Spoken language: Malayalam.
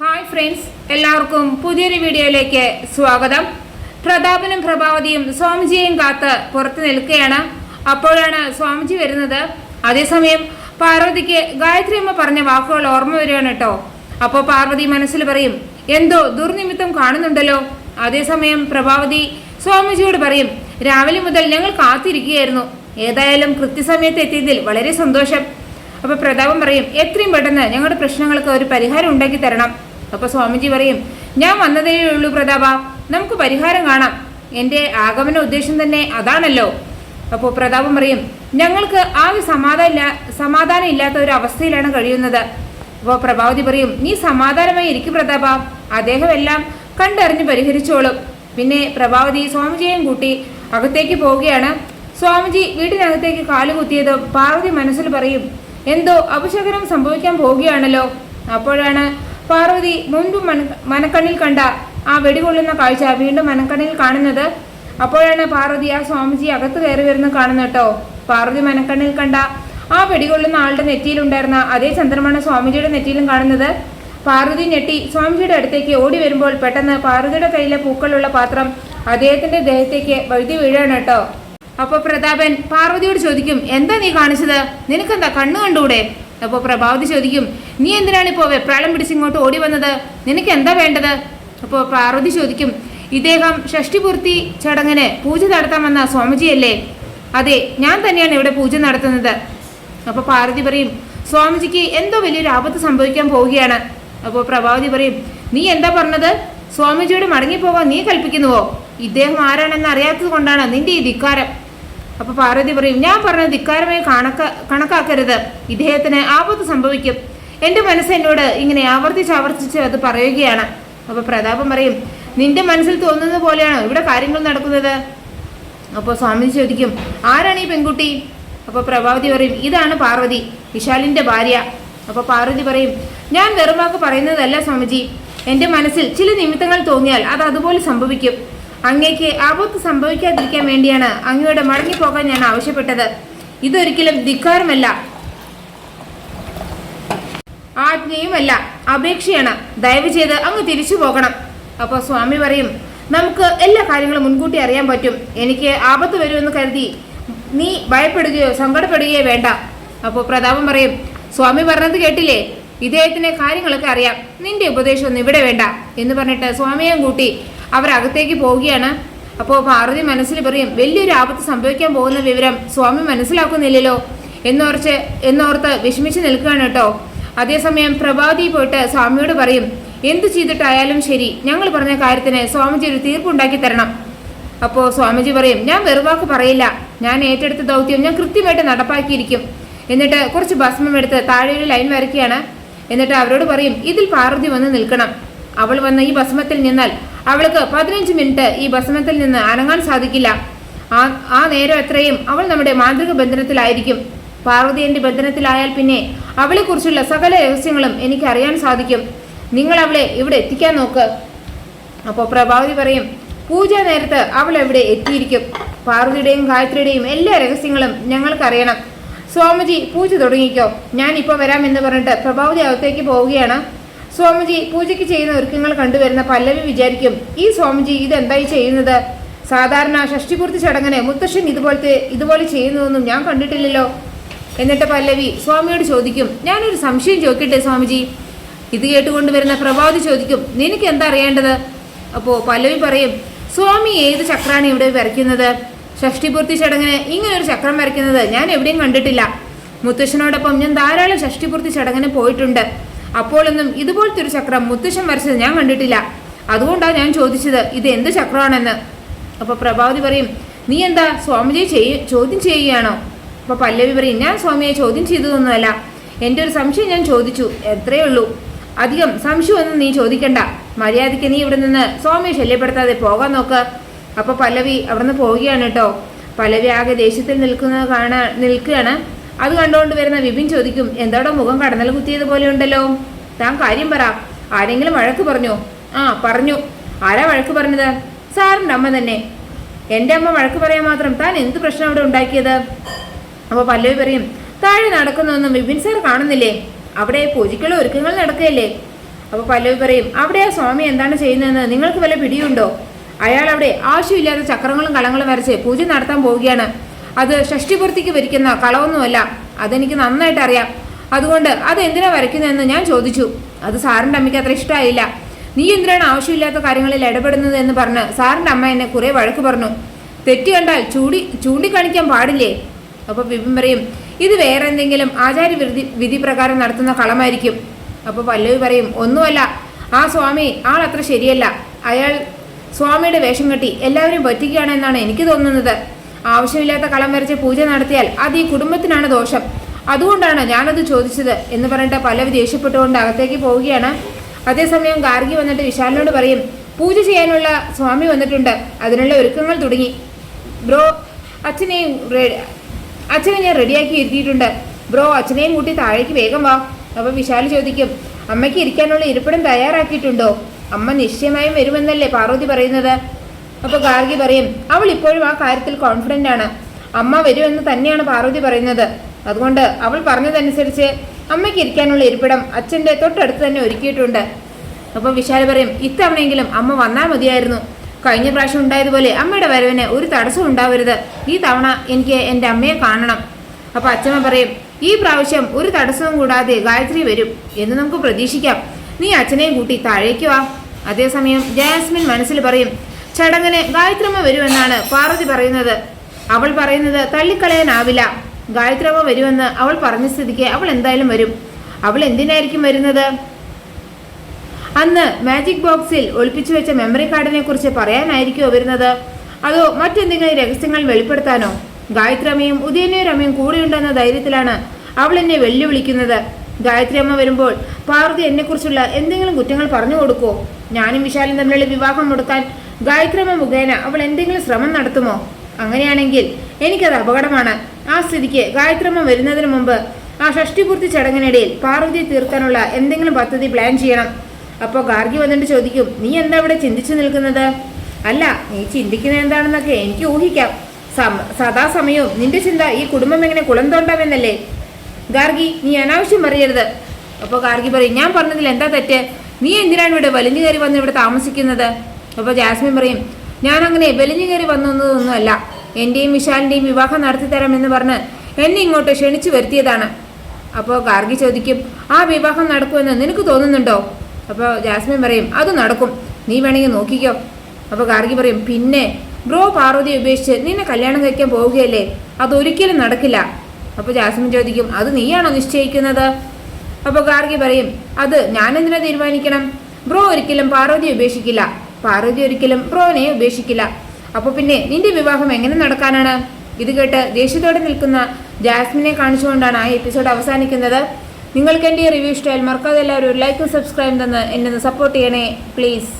ഹായ് ഫ്രണ്ട്സ് എല്ലാവർക്കും പുതിയൊരു വീഡിയോയിലേക്ക് സ്വാഗതം. പ്രതാപനും പ്രഭാവതിയും സ്വാമിജിയെയും കാത്ത് പുറത്തു നിൽക്കുകയാണ്. അപ്പോഴാണ് സ്വാമിജി വരുന്നത്. അതേസമയം പാർവതിക്ക് ഗായത്രി അമ്മ പറഞ്ഞ വാക്കുകൾ ഓർമ്മ വരികയാണ് കേട്ടോ. അപ്പോൾ പാർവതി മനസ്സിൽ പറയും എന്തോ ദുർനിമിത്തം കാണുന്നുണ്ടല്ലോ. അതേസമയം പ്രഭാവതി സ്വാമിജിയോട് പറയും രാവിലെ മുതൽ ഞങ്ങൾ കാത്തിരിക്കുകയായിരുന്നു. ഏതായാലും കൃത്യസമയത്ത് എത്തിയതിൽ വളരെ സന്തോഷം. അപ്പോൾ പ്രതാപം പറയും എത്രയും പെട്ടെന്ന് ഞങ്ങളുടെ പ്രശ്നങ്ങൾക്ക് ഒരു പരിഹാരം ഉണ്ടാക്കി തരണം. അപ്പൊ സ്വാമിജി പറയും ഞാൻ വന്നതേ ഉള്ളൂ പ്രതാപ നമുക്ക് പരിഹാരം കാണാം. എന്റെ ആഗമന ഉദ്ദേശം തന്നെ അതാണല്ലോ. അപ്പോൾ പ്രതാപം പറയും ഞങ്ങൾക്ക് ആകെ സമാധാന സമാധാനം ഇല്ലാത്ത ഒരു അവസ്ഥയിലാണ് കഴിയുന്നത്. അപ്പോൾ പ്രഭാവതി പറയും നീ സമാധാനമായി ഇരിക്കും പ്രതാപ അദ്ദേഹം എല്ലാം കണ്ടറിഞ്ഞ് പരിഹരിച്ചോളും. പിന്നെ പ്രഭാവതി സ്വാമിജിയെയും കൂട്ടി അകത്തേക്ക് പോവുകയാണ്. സ്വാമിജി വീട്ടിനകത്തേക്ക് കാലുകുത്തിയത് പാർവതി മനസ്സിൽ പറയും എന്തോ അപശകനം സംഭവിക്കാൻ പോവുകയാണല്ലോ. അപ്പോഴാണ് പാർവതി മുൻപ് മന മനക്കണ്ണിൽ കണ്ട ആ വെടികൊള്ളുന്ന കാഴ്ച വീണ്ടും മനക്കണ്ണിൽ കാണുന്നത്. അപ്പോഴാണ് പാർവതി ആ സ്വാമിജി അകത്ത് കയറി വരുന്ന കാണുന്നത് കേട്ടോ. പാർവതി മനക്കണ്ണിൽ കണ്ട ആ വെടികൊള്ളുന്ന ആളുടെ നെറ്റിയിലുണ്ടായിരുന്ന അതേ ചന്ദ്രമാണ് സ്വാമിജിയുടെ നെറ്റിയിലും കാണുന്നത്. പാർവതി ഞെട്ടി സ്വാമിജിയുടെ അടുത്തേക്ക് ഓടി വരുമ്പോൾ പെട്ടെന്ന് പാർവതിയുടെ കയ്യിലെ പൂക്കളുള്ള പാത്രം അദ്ദേഹത്തിന്റെ ദേഹത്തേക്ക് വഴുതി വീഴാണ് കേട്ടോ. അപ്പൊ പ്രതാപൻ പാർവതിയോട് ചോദിക്കും എന്താ നീ കാണിച്ചത്? നിനക്കെന്താ കണ്ണു കണ്ടൂടെ? അപ്പോൾ പ്രഭാവതി ചോദിക്കും നീ എന്തിനാണ് ഇപ്പോൾ വെപ്രാളം പിടിച്ച് ഇങ്ങോട്ട് ഓടി വന്നത്? നിനക്ക് എന്താ വേണ്ടത്? അപ്പോൾ പാർവതി ചോദിക്കും ഇദ്ദേഹം ഷഷ്ടിപൂർത്തി ചടങ്ങിന് പൂജ നടത്താൻ വന്ന സ്വാമിജിയല്ലേ? അതെ ഞാൻ തന്നെയാണ് ഇവിടെ പൂജ നടത്തുന്നത്. അപ്പോൾ പാർവതി പറയും സ്വാമിജിക്ക് എന്തോ വലിയൊരു ആപത്ത് സംഭവിക്കാൻ പോവുകയാണ്. അപ്പോൾ പ്രഭാവതി പറയും നീ എന്താ പറഞ്ഞത്? സ്വാമിജിയോട് മടങ്ങിപ്പോകാൻ നീ കൽപ്പിക്കുന്നുവോ? ഇദ്ദേഹം ആരാണെന്ന് അറിയാത്തത് കൊണ്ടാണ് നിന്റെ ഈ ധിക്കാരം. അപ്പോൾ പാർവതി പറയും ഞാൻ പറഞ്ഞ ധിക്കാരമായി കണക്ക കണക്കാക്കരുത്. ഇദ്ദേഹത്തിന് ആപത്ത് സംഭവിക്കും. എന്റെ മനസ്സ് എന്നോട് ഇങ്ങനെ ആവർത്തിച്ച് ആവർത്തിച്ച് അത് പറയുകയാണ്. അപ്പോൾ പ്രതാപം പറയും നിന്റെ മനസ്സിൽ തോന്നുന്നത് പോലെയാണോ ഇവിടെ കാര്യങ്ങൾ നടക്കുന്നത്? അപ്പോൾ സ്വാമി ചോദിക്കും ആരാണ് ഈ പെൺകുട്ടി? അപ്പോൾ പ്രഭാവതി പറയും ഇതാണ് പാർവതി വിശാലിന്റെ ഭാര്യ. അപ്പോൾ പാർവതി പറയും ഞാൻ വെറുമാക്ക് പറയുന്നതല്ല സ്വാമിജി. എന്റെ മനസ്സിൽ ചില നിമിത്തങ്ങൾ തോന്നിയാൽ അത് അതുപോലെ സംഭവിക്കും. അങ്ങേക്ക് ആപത്ത് സംഭവിക്കാതിരിക്കാൻ വേണ്ടിയാണ് അങ്ങയുടെ മടങ്ങിപ്പോകാൻ ഞാൻ ആവശ്യപ്പെട്ടത്. ഇതൊരിക്കലും ധിക്കാരമല്ല. ആജ്ഞയുമല്ല അപേക്ഷയാണ്. ദയവ് ചെയ്ത് അങ്ങ് തിരിച്ചു പോകണം. അപ്പോൾ സ്വാമി പറയും നമുക്ക് എല്ലാ കാര്യങ്ങളും മുൻകൂട്ടി അറിയാൻ പറ്റും. എനിക്ക് ആപത്ത് വരുമെന്ന് കരുതി നീ ഭയപ്പെടുകയോ സങ്കടപ്പെടുകയോ വേണ്ട. അപ്പോൾ പ്രതാപം പറയും സ്വാമി പറഞ്ഞത് കേട്ടില്ലേ? ഇദ്ദേഹത്തിന് കാര്യങ്ങളൊക്കെ അറിയാം. നിന്റെ ഉപദേശമൊന്നും ഇവിടെ വേണ്ട. എന്ന് പറഞ്ഞിട്ട് സ്വാമിയെയും കൂട്ടി അവരകത്തേക്ക് പോവുകയാണ്. അപ്പോൾ പാർവതി മനസ്സിൽ പറയും വലിയൊരു ആപത്ത് സംഭവിക്കാൻ പോകുന്ന വിവരം സ്വാമി മനസ്സിലാക്കുന്നില്ലല്ലോ. എന്നോർച്ച് എന്നോർത്ത് വിഷമിച്ച് നിൽക്കുകയാണ് കേട്ടോ. അതേസമയം പ്രഭാതി പോയിട്ട് സ്വാമിയോട് പറയും എന്ത് ചെയ്തിട്ടായാലും ശരി ഞങ്ങൾ പറഞ്ഞ കാര്യത്തിന് സ്വാമിജി ഒരു തീർപ്പുണ്ടാക്കി തരണം. അപ്പോൾ സ്വാമിജി പറയും ഞാൻ വെറുവാക്ക് പറയില്ല. ഞാൻ ഏറ്റെടുത്ത ദൗത്യം ഞാൻ കൃത്യമായിട്ട് നടപ്പാക്കിയിരിക്കും. എന്നിട്ട് കുറച്ച് ഭസ്മം എടുത്ത് താഴെ ഒരു ലൈൻ വരയ്ക്കുകയാണ്. എന്നിട്ട് അവരോട് പറയും ഇതിൽ പാർവതി വന്ന് നിൽക്കണം. അവൾ വന്ന് ഈ ഭസ്മത്തിൽ നിന്നാൽ അവൾക്ക് പതിനഞ്ച് മിനിറ്റ് ഈ ഭസ്മത്തിൽ നിന്ന് അനങ്ങാൻ സാധിക്കില്ല. ആ ആ നേരം എത്രയും അവൾ നമ്മുടെ മാന്ത്രിക ബന്ധനത്തിലായിരിക്കും. പാർവതി എന്റെ ബന്ധനത്തിലായാൽ പിന്നെ അവളെക്കുറിച്ചുള്ള സകല രഹസ്യങ്ങളും എനിക്ക് അറിയാൻ സാധിക്കും. നിങ്ങൾ അവളെ ഇവിടെ എത്തിക്കാൻ നോക്ക്. അപ്പോൾ പ്രഭാവതി പറയും പൂജ നേരത്ത് അവൾ എവിടെ എത്തിയിരിക്കും. പാർവതിയുടെയും ഗായത്രിയുടെയും എല്ലാ രഹസ്യങ്ങളും ഞങ്ങൾക്കറിയണം. സ്വാമിജി പൂജ തുടങ്ങിക്കോ. ഞാൻ ഇപ്പോൾ വരാം എന്ന് പറഞ്ഞിട്ട് പ്രഭാവതി അകത്തേക്ക് പോവുകയാണ്. സ്വാമിജി പൂജയ്ക്ക് ചെയ്യുന്ന ഒരുക്കങ്ങൾ കണ്ടുവരുന്ന പല്ലവി വിചാരിക്കും. ഈ സ്വാമിജി ഇതെന്തായി ചെയ്യുന്നത്? സാധാരണ ഷഷ്ടിപൂർത്തി ചടങ്ങിന് മുത്തശ്ശൻ ഇതുപോലത്തെ ഇതുപോലെ ചെയ്യുന്നതൊന്നും ഞാൻ കണ്ടിട്ടില്ലല്ലോ. എന്നിട്ട് പല്ലവി സ്വാമിയോട് ചോദിക്കും ഞാനൊരു സംശയം ചോദിക്കട്ടെ സ്വാമിജി? ഇത് കേട്ടുകൊണ്ട് വരുന്ന പ്രഭാതി ചോദിക്കും നിനക്ക് എന്താ അറിയേണ്ടത്? അപ്പോൾ പല്ലവി പറയും സ്വാമി ഏത് ചക്രാണ് ഇവിടെ വരയ്ക്കുന്നത്? ഷഷ്ടിപൂർത്തി ചടങ്ങിന് ഇങ്ങനെ ഒരു ചക്രം വരയ്ക്കുന്നത് ഞാൻ എവിടെയും കണ്ടിട്ടില്ല. മുത്തശ്ശനോടൊപ്പം ഞാൻ ധാരാളം ഷഷ്ടിപൂർത്തി ചടങ്ങിന് പോയിട്ടുണ്ട്. അപ്പോഴൊന്നും ഇതുപോലത്തെ ഒരു ചക്രം മുത്തശ്ശൻ വരച്ചത് ഞാൻ കണ്ടിട്ടില്ല. അതുകൊണ്ടാണ് ഞാൻ ചോദിച്ചത് ഇത് എന്ത് ചക്രമാണെന്ന്? അപ്പോൾ പ്രഭാവതി പറയും നീ എന്താ സ്വാമിജിയെ ചോദ്യം ചെയ്യുകയാണോ? അപ്പോൾ പല്ലവി പറയും ഞാൻ സ്വാമിയെ ചോദ്യം ചെയ്തതൊന്നുമല്ല. എന്റെ ഒരു സംശയം ഞാൻ ചോദിച്ചു. എത്രയേ ഉള്ളൂ? അധികം സംശയമൊന്നും നീ ചോദിക്കണ്ട. മര്യാദയ്ക്ക് നീ ഇവിടെ നിന്ന് സ്വാമിയെ ശല്യപ്പെടുത്താതെ പോകാൻ നോക്ക്. അപ്പോൾ പല്ലവി അവിടുന്ന് പോവുകയാണ് കേട്ടോ. പല്ലവി ആകെ ദേഷ്യത്തിൽ നിൽക്കുന്നത് കാണാൻ നിൽക്കുകയാണ്. അത് കണ്ടുകൊണ്ട് വരുന്ന വിപിൻ ചോദിക്കും എന്താടോ മുഖം കടന്നൽ കുത്തിയത് പോലെ ഉണ്ടല്ലോ? താൻ കാര്യം പറ. ആരെങ്കിലും വഴക്ക് പറഞ്ഞു? ആ പറഞ്ഞു. ആരാ വഴക്ക് പറഞ്ഞത്? സാറിന്റെ അമ്മ തന്നെ. എന്റെ അമ്മ വഴക്ക് പറയാൻ മാത്രം താൻ എന്ത് പ്രശ്നം അവിടെ ഉണ്ടാക്കിയത്? അപ്പോൾ പല്ലവി പറയും താഴെ നടക്കുന്നൊന്നും വിപിൻ സാർ കാണുന്നില്ലേ? അവിടെ പൂജയ്ക്കുള്ള ഒരുക്കങ്ങൾ നടക്കുകയല്ലേ? അപ്പോൾ പല്ലവി പറയും അവിടെ ആ സ്വാമി എന്താണ് ചെയ്യുന്നതെന്ന് നിങ്ങൾക്ക് വല്ല പിടിയുണ്ടോ? അയാൾ അവിടെ ആവശ്യമില്ലാത്ത ചക്രങ്ങളും കളങ്ങളും വരച്ച് പൂജ നടത്താൻ പോവുകയാണ്. അത് ഷഷ്ടിപൂർത്തിക്ക് വരിക്കുന്ന കളമൊന്നുമല്ല അതെനിക്ക് നന്നായിട്ട് അറിയാം. അതുകൊണ്ട് അത് എന്തിനാ വരയ്ക്കുന്നതെന്ന് ഞാൻ ചോദിച്ചു. അത് സാറിന്റെ അമ്മയ്ക്ക് അത്ര ഇഷ്ടമായില്ല നീ എന്തിനാണ് ആവശ്യമില്ലാത്ത കാര്യങ്ങളിൽ ഇടപെടുന്നത് എന്ന് പറഞ്ഞ് സാറിന്റെ അമ്മ എന്നെ കുറേ വഴക്ക് പറഞ്ഞു. തെറ്റ് കണ്ടാൽ ചൂടി ചൂണ്ടിക്കാണിക്കാൻ പാടില്ലേ? അപ്പോൾ ബിബിൻ പറയും ഇത് വേറെ എന്തെങ്കിലും ആചാര്യ വിധി വിധി പ്രകാരം നടത്തുന്ന കളമായിരിക്കും. അപ്പോൾ പല്ലവി പറയും ഒന്നുമല്ല. ആ സ്വാമി ആൾ അത്ര ശരിയല്ല. അയാൾ സ്വാമിയുടെ വേഷം കെട്ടി എല്ലാവരും പറ്റിക്കുകയാണെന്നാണ് എനിക്ക് തോന്നുന്നത്. ആവശ്യമില്ലാത്ത കളം വരച്ച് പൂജ നടത്തിയാൽ അത് ഈ കുടുംബത്തിനാണ് ദോഷം. അതുകൊണ്ടാണ് ഞാനത് ചോദിച്ചത്. എന്ന് പറഞ്ഞിട്ട് പല്ലവി ദേഷ്യപ്പെട്ടുകൊണ്ട് അകത്തേക്ക് പോവുകയാണ്. അതേസമയം ഗാർഗി വന്നിട്ട് വിശാലിനോട് പറയും പൂജ ചെയ്യാനുള്ള സ്വാമി വന്നിട്ടുണ്ട്. അതിനുള്ള ഒരുക്കങ്ങൾ തുടങ്ങി. ബ്രോ അച്ഛനെയും അച്ഛനെ ഞാൻ റെഡിയാക്കി ഇരുത്തിയിട്ടുണ്ട്. ബ്രോ അച്ഛനെയും കൂട്ടി താഴേക്ക് വേഗം വാ. അപ്പോൾ വിശാൽ ചോദിക്കും അമ്മയ്ക്ക് ഇരിക്കാനുള്ള ഇരിപ്പിടം തയ്യാറാക്കിയിട്ടുണ്ടോ? അമ്മ നിശ്ചയമായും വരുമെന്നല്ലേ പാർവതി പറയുന്നത്? അപ്പോൾ ഗാർഗി പറയും അവൾ ഇപ്പോഴും ആ കാര്യത്തിൽ കോൺഫിഡന്റ് ആണ്. അമ്മ വരുമെന്ന് തന്നെയാണ് പാർവതി പറയുന്നത്. അതുകൊണ്ട് അവൾ പറഞ്ഞതനുസരിച്ച് അമ്മയ്ക്ക് ഇരിക്കാനുള്ള ഇരിപ്പിടം അച്ഛന്റെ തൊട്ടടുത്ത് തന്നെ ഒരുക്കിയിട്ടുണ്ട്. അപ്പോൾ വിശാൽ പറയും ഇത്തവണയെങ്കിലും അമ്മ വന്നാൽ മതിയായിരുന്നു. കഴിഞ്ഞ പ്രാവശ്യം ഉണ്ടായതുപോലെ അമ്മയുടെ വരവിന് ഒരു തടസ്സം ഉണ്ടാവരുത്. ഈ തവണ എനിക്ക് എന്റെ അമ്മയെ കാണണം. അപ്പോൾ അച്ഛമ്മ പറയും ഈ പ്രാവശ്യം ഒരു തടസ്സവും കൂടാതെ ഗായത്രി വരും എന്ന് നമുക്ക് പ്രതീക്ഷിക്കാം. നീ അച്ഛനെയും കൂട്ടി താഴേക്ക് വാ. അതേസമയം ജാസ്മിൻ മനസ്സിൽ പറയും ചടങ്ങിന് ഗായത്രമ്മ വരുമെന്നാണ് പാർവതി പറയുന്നത്. അവൾ പറയുന്നത് തള്ളിക്കളയാനാവില്ല. ഗായത്രമ്മ വരുമെന്ന് അവൾ പറഞ്ഞ സ്ഥിതിക്ക് അവൾ എന്തായാലും വരും. അവൾ എന്തിനായിരിക്കും വരുന്നത്? അന്ന് മാജിക് ബോക്സിൽ ഒളിപ്പിച്ചു വെച്ച മെമ്മറി കാർഡിനെ കുറിച്ച് പറയാനായിരിക്കുമോ വരുന്നത്? അതോ മറ്റെന്തെങ്കിലും രഹസ്യങ്ങൾ വെളിപ്പെടുത്താനോ? ഗായത്രി ഉദയനയും രമയും കൂടെയുണ്ടെന്ന ധൈര്യത്തിലാണ് അവൾ എന്നെ വെല്ലുവിളിക്കുന്നത്. ഗായത്രി അമ്മ വരുമ്പോൾ പാർവതി എന്നെക്കുറിച്ചുള്ള എന്തെങ്കിലും കുറ്റങ്ങൾ പറഞ്ഞു കൊടുക്കുമോ ഞാനും വിശാലും തമ്മിലുള്ള വിവാഹം മുടക്കാൻ ഗായത്രി അമ്മ മുഖേന അവൾ എന്തെങ്കിലും ശ്രമം നടത്തുമോ? അങ്ങനെയാണെങ്കിൽ എനിക്കത് അപകടമാണ്. ആ സ്ഥിതിക്ക് ഗായത്രമ്മ വരുന്നതിന് മുമ്പ് ആ ഷഷ്ടിപൂർത്തി ചടങ്ങിനിടയിൽ പാർവതിയെ തീർക്കാനുള്ള എന്തെങ്കിലും പദ്ധതി പ്ലാൻ ചെയ്യണം. അപ്പോൾ ഗാർഗി വന്നിട്ട് ചോദിക്കും നീ എന്താ ഇവിടെ ചിന്തിച്ചു നിൽക്കുന്നത്? അല്ല നീ ചിന്തിക്കുന്നത് എന്താണെന്നൊക്കെ എനിക്ക് ഊഹിക്കാം. സമ സദാസമയവും നിന്റെ ചിന്ത ഈ കുടുംബം എങ്ങനെ കുളം തോണ്ടാമെന്നല്ലേ? ഗാർഗി നീ അനാവശ്യം പറയരുത്. അപ്പോൾ ഗാർഗി പറയും ഞാൻ പറഞ്ഞതിൽ എന്താ തെറ്റ്? നീ എന്തിനാണ് ഇവിടെ വലിഞ്ഞു കയറി വന്ന് ഇവിടെ താമസിക്കുന്നത്? അപ്പോൾ ജാസ്മിൻ പറയും ഞാനങ്ങനെ വലിഞ്ഞു കയറി വന്നതൊന്നുമല്ല. എന്റെയും വിശാലിന്റെയും വിവാഹം നടത്തി തരാമെന്ന് പറഞ്ഞ് എന്നെ ഇങ്ങോട്ട് ക്ഷണിച്ചു വരുത്തിയതാണ്. അപ്പോൾ ഗാർഗി ചോദിക്കും ആ വിവാഹം നടക്കുമെന്ന് നിനക്ക് തോന്നുന്നുണ്ടോ? അപ്പോൾ ജാസ്മിൻ പറയും അത് നടക്കും. നീ വേണമെങ്കിൽ നോക്കിക്കോ. അപ്പോൾ ഗാർഗി പറയും പിന്നെ ബ്രോ പാർവതി ഉപേക്ഷിച്ച് നിന്നെ കല്യാണം കഴിക്കാൻ പോവുകയല്ലേ? അതൊരിക്കലും നടക്കില്ല. അപ്പോൾ ജാസ്മിൻ ചോദിക്കും അത് നീയാണോ നിശ്ചയിക്കുന്നത്? അപ്പോൾ ഗാർഗി പറയും അത് ഞാനെന്തിനാ തീരുമാനിക്കണം? ബ്രോ ഒരിക്കലും പാർവതി ഉപേക്ഷിക്കില്ല. പാർവതി ഒരിക്കലും ബ്രോനെ ഉപേക്ഷിക്കില്ല. അപ്പോൾ പിന്നെ നിന്റെ വിവാഹം എങ്ങനെ നടക്കാനാണ്? ഇത് കേട്ട് ദേഷ്യത്തോടെ നിൽക്കുന്ന ജാസ്മിനെ കാണിച്ചുകൊണ്ടാണ് ആ എപ്പിസോഡ് അവസാനിക്കുന്നത്. നിങ്ങൾക്ക് എന്റെ ഈ റിവ്യൂ ഇഷ്ടമായാൽ മറക്കാതെ എല്ലാവരും ഒരു ലൈക്കും സബ്സ്ക്രൈബും തന്ന് എന്നെ സപ്പോർട്ട് ചെയ്യണേ പ്ലീസ്